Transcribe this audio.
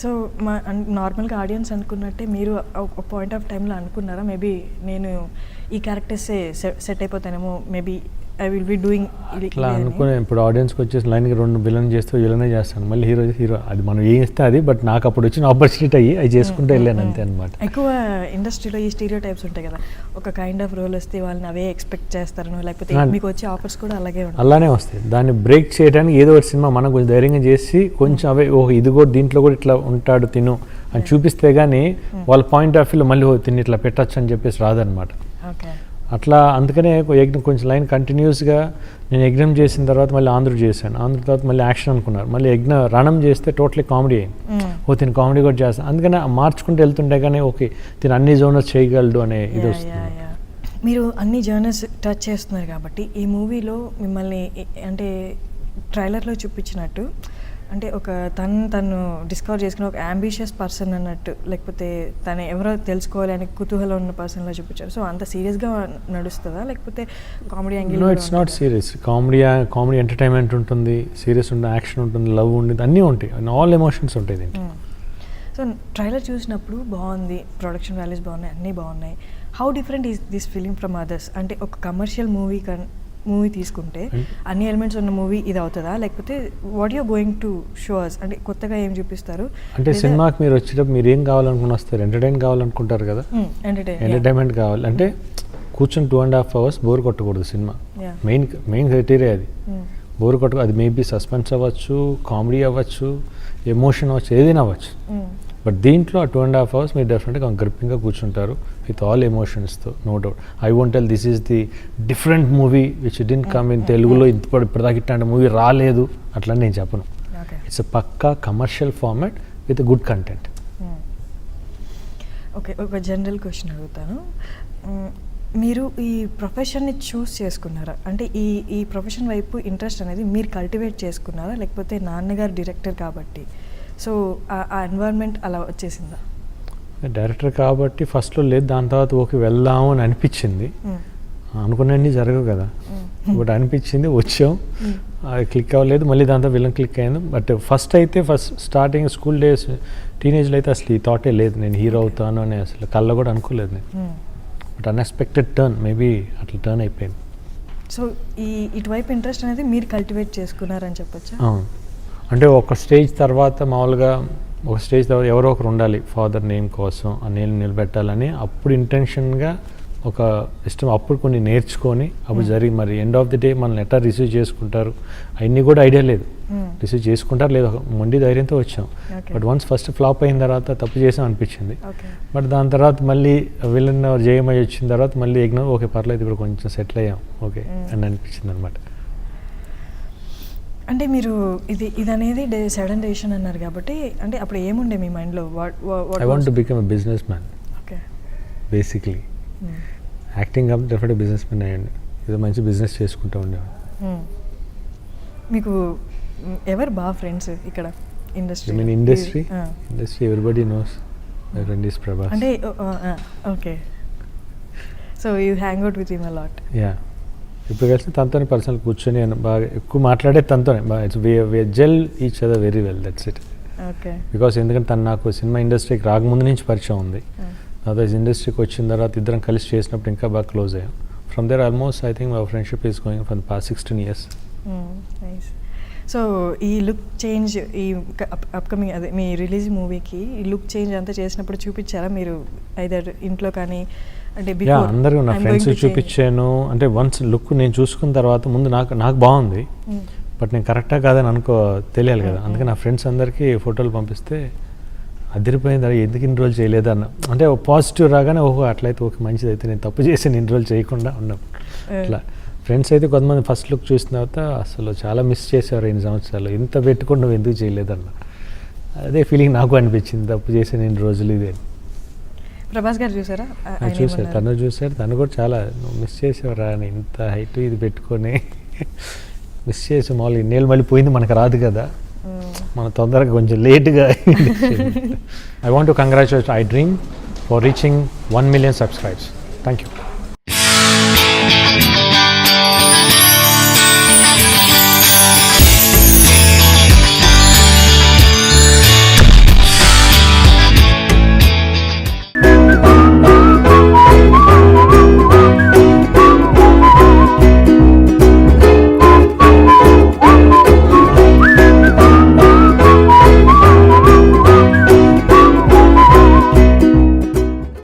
So మా నార్మల్గా audience అనుకున్నట్టే మీరు ఒక పాయింట్ ఆఫ్ టైంలో అనుకున్నారా? మేబీ నేను ఈ క్యారెక్టర్సే set అయిపోతానేమో maybe I will be doing అట్లా అనుకునే ఇప్పుడు ఆడియన్స్కి వచ్చేసి లైన్కి రెండు విలన్ చేస్తే విలనే చేస్తాను. మళ్ళీ హీరో హీరో అది మనం ఏం ఇస్తే అది బట్ నాకు అప్పుడు వచ్చిన ఆపర్చునిటీ అయ్యి అది చేసుకుంటూ వెళ్ళాను అంతే అనమాట ఎక్కువ ఇండస్ట్రీలో ఈ స్టీరియో టైప్స్ ఉంటాయి కదా. ఒక కైండ్ ఆఫ్ రోల్ వస్తే వాళ్ళని అవే ఎక్స్పెక్ట్ చేస్తారను లేకపోతే. మీకు వచ్చే ఆఫర్స్ కూడా అలాగే ఉంటాయి. అలానే వస్తాయి. దాన్ని బ్రేక్ చేయడానికి ఏదో ఒక సినిమా మనం కొంచెం ధైర్యంగా చేసి కొంచెం అవే ఓ ఇది కూడా దీంట్లో కూడా ఇట్లా ఉంటాడు తిను అని చూపిస్తే కానీ వాళ్ళ పాయింట్ ఆఫ్ వ్యూలో మళ్ళీ తిని ఇట్లా పెట్టచ్చు అని చెప్పేసి రాదనమాట ఓకే అట్లా అందుకనే యజ్ఞం కొంచెం లైన్ కంటిన్యూస్గా నేను యజ్ఞం చేసిన తర్వాత మళ్ళీ ఆంధ్ర చేశాను. ఆంధ్ర తర్వాత మళ్ళీ యాక్షన్ అనుకున్నారు. మళ్ళీ యజ్ఞ రణం చేస్తే టోటలీ కామెడీ అయింది. ఓ తిని కామెడీ కూడా చేస్తాను అందుకనే మార్చుకుంటూ వెళ్తుంటే కానీ ఓకే తిని అన్ని జోనర్స్ చేయగలడు అనే ఇది వస్తుంది. మీరు అన్ని జర్నల్స్ టచ్ చేస్తున్నారు కాబట్టి ఈ మూవీలో మిమ్మల్ని అంటే ట్రైలర్లో చూపించినట్టు అంటే ఒక తను తను డిస్కవర్ చేసుకుని ఒక అంబిషియస్ పర్సన్ అన్నట్టు లేకపోతే తను ఎవరో తెలుసుకోవాలి అనే కుతూహలం ఉన్న పర్సన్లో చూపించారు. సో అంత సీరియస్గా నడుస్తుందా? లేకపోతే comedy angle it's not serious comedy comedy entertainment ఉంటుంది సీరియస్ ఉంటుంది యాక్షన్ ఉంటుంది లవ్ ఉంటుంది అన్నీ ఉంటాయి. ఆల్ ఎమోషన్స్ ఉంటాయి దీంట్లో. సో ట్రైలర్ చూసినప్పుడు బాగుంది ప్రొడక్షన్ వాల్యూస్ బాగున్నాయి అన్నీ బాగున్నాయి. How different is this film from others అంటే ఒక కమర్షియల్ మూవీ కన్ మూవీ తీసుకుంటే అన్- అన్ని ఎలిమెంట్స్ ఉన్న మూవీ ఇది అవుతుందా? లేకపోతే what you going to shows అంటే కొత్తగా ఏం చూపిస్తారు? అంటే సినిమాకి మీరు వచ్చేటప్పుడు మీరు ఏం కావాలనుకుని వస్తారు ఎంటర్టైన్ కావాలనుకుంటారు కదా? ఎంటర్టైన్ ఎంటర్టైన్మెంట్ కావాలి. అంటే కూర్చొని two and half hours bore కొట్టకూడదు సినిమా. మెయిన్ మెయిన్ క్రైటీరియా అది. బోర్ కొట్ట అది మేబీ సస్పెన్స్ అవ్వచ్చు కామెడీ అవ్వచ్చు ఎమోషన్ అవ్వచ్చు ఏదైనా అవ్వచ్చు. బట్ దీంట్లో ఆ టూ అండ్ హాఫ్ అవర్స్ మీరు డెఫినెట్గా గ్రిప్పింగ్గా కూర్చుంటారు with all ఎమోషన్స్తో no doubt I won't tell this is the different movie which didn't come in తెలుగులో ఇప్పుడు ఇప్పటిదాకా ఇట్లాంటి మూవీ రాలేదు అట్లా నేను చెప్పను. It's Pakka commercial format with good content okay ఒక జనరల్ క్వశ్చన్ అడుగుతాను. మ్మ్. మీరు ఈ ప్రొఫెషన్ని చూస్ చేసుకున్నారా? అంటే ఈ ఈ ప్రొఫెషన్ వైపు ఇంట్రెస్ట్ అనేది మీరు కల్టివేట్ చేసుకున్నారా? లేకపోతే నాన్నగారు డైరెక్టర్ కాబట్టి సో ఆ- ఎన్వైర్న్మెంట్ అలా వచ్చేసిందా? డైరెక్టర్ కాబట్టి ఫస్ట్లో లేదు దాని తర్వాత ఓకే వెళ్దాము అని అనిపించింది. మ్మ్. అనుకున్నవన్నీ జరగవు కదా. బట్ అనిపించింది వచ్చాం. అది క్లిక్ అవ్వలేదు మళ్ళీ దాంతో విలన్ క్లిక్ అయింది బట్ ఫస్ట్ అయితే ఫస్ట్ స్టార్టింగ్ స్కూల్ డేస్ టీనేజ్లో అయితే అసలు ఈ థాటే లేదు. నేను హీరో అవుతాను అని అసలు కళ్ళ కూడా అనుకోలేదు నేను. బట్ అన్ఎక్స్పెక్టెడ్ టర్న్ మేబీ అట్లా టర్న్ అయిపోయింది. సో ఈ ఇటువైపు ఇంట్రెస్ట్ అనేది మీరు కల్టివేట్ చేసుకున్నారని చెప్పొచ్చా? అవును. అంటే ఒక స్టేజ్ తర్వాత మామూలుగా ఒక స్టేజ్ తర్వాత ఎవరో ఒకరు ఉండాలి ఫాదర్ నేమ్ కోసం ఆ నేమ్ నిలబెట్టాలని అప్పుడు ఇంటెన్షన్గా ఒక ఇష్టం అప్పుడు కొన్ని నేర్చుకొని అప్పుడు Hmm. జరిగి మరి ఎండ్ ఆఫ్ ది డే మనల్ని ఎట్లా రిసీవ్ చేసుకుంటారు అవన్నీ కూడా ఐడియా లేదు. రిసీవ్ చేసుకుంటారు లేదు మొండి ధైర్యంతో వచ్చాం. బట్ వన్స్ ఫస్ట్ ఫ్లాప్ అయిన తర్వాత తప్పు చేసాం అనిపించింది బట్ దాని తర్వాత మళ్ళీ విలన్ జయమై వచ్చిన తర్వాత మళ్ళీ ఎగ్నో ఓకే పర్లేదు ఇప్పుడు కొంచెం సెటిల్ అయ్యాం ఓకే Mm. అని అనిపించింది అనమాట అంటే మీరు ఇది ఇది అనేది డే సడన్ డెసిషన్ అన్నారు కాబట్టి అంటే అప్పుడు ఏముండే మీ మైండ్లో? What I want to become businessman okay basically acting కాబట్టి డెఫినెట్ బిజినెస్ మ్యాన్ అయ్యండి ఏదో మంచి బిజినెస్ చేసుకుంటూ ఉండేవాడు మీకు మ్, ఎవరు బాగా ఫ్రెండ్స్ ఇక్కడ? Industry mean industry industry everybody knows friend is Prabhas అంటే okay so you hang out with him a lot yeah ఇప్పుడు కలిసి తనతోనే పర్సనల్ కూర్చొని బాగా ఎక్కువ మాట్లాడే తనతోనే. It's gel each other very well that's it okay because ఎందుకంటే తను నాకు సినిమా ఇండస్ట్రీకి రాకముందు నుంచి పరిచయం ఉంది. అదర్స్ ఇండస్ట్రీకి వచ్చిన తర్వాత ఇద్దరం కలిసి చేసినప్పుడు ఇంకా బాగా క్లోజ్ అయ్యాం. From there almost I think my friendship is going for past sixteen years so ఈ లుక్ చేంజ్ ఈ అప్కమింగ్ అదే మీ రిలీజ్ మూవీకి ఈ లుక్ చేంజ్ అంతా చేసినప్పుడు చూపించారా? మీరు ఐదర్ ఇంట్లో కానీ అంటే అందరూ నా ఫ్రెండ్స్. చూపించాను. అంటే వన్స్ లుక్ నేను చూసుకున్న తర్వాత ముందు నాకు నాకు బాగుంది. బట్ నేను కరెక్టా కాదని అనుకో తెలియాలి కదా. Mm, అందుకే mm. నా ఫ్రెండ్స్ అందరికీ ఫోటోలు పంపిస్తే అదిరిపోయింది. అరే ఎందుకు ఇన్ని రోజులు చేయలేదు అన్న. అంటే పాజిటివ్ రాగానే ఓహో అట్లయితే ఓకే మంచిది అయితే నేను తప్పు చేసి ఇన్ని రోజులు చేయకుండా ఉన్నాం అట్లా. ఫ్రెండ్స్ అయితే కొంతమంది ఫస్ట్ లుక్ చూసిన తర్వాత అసలు చాలా మిస్ చేసేవారు ఎన్ని సంవత్సరాలు ఇంత పెట్టుకుని నువ్వు ఎందుకు చేయలేదన్న అదే ఫీలింగ్ నాకు అనిపించింది తప్పు చేసిన ఇన్ని రోజులు ఇదే ప్రభాస్ గారు చూసారా? చూసారు? తను చూసారు తను కూడా చాలా మిస్ చేసేవరా అని ఇంత హైట్ ఇది పెట్టుకొని మిస్ చేసి మామూలుగా ఇన్నేళ్ళు మళ్ళీ పోయింది మనకు రాదు కదా. మన తొందరగా కొంచెం లేట్గా I want to congratulate I dream for reaching one million subscribes thank you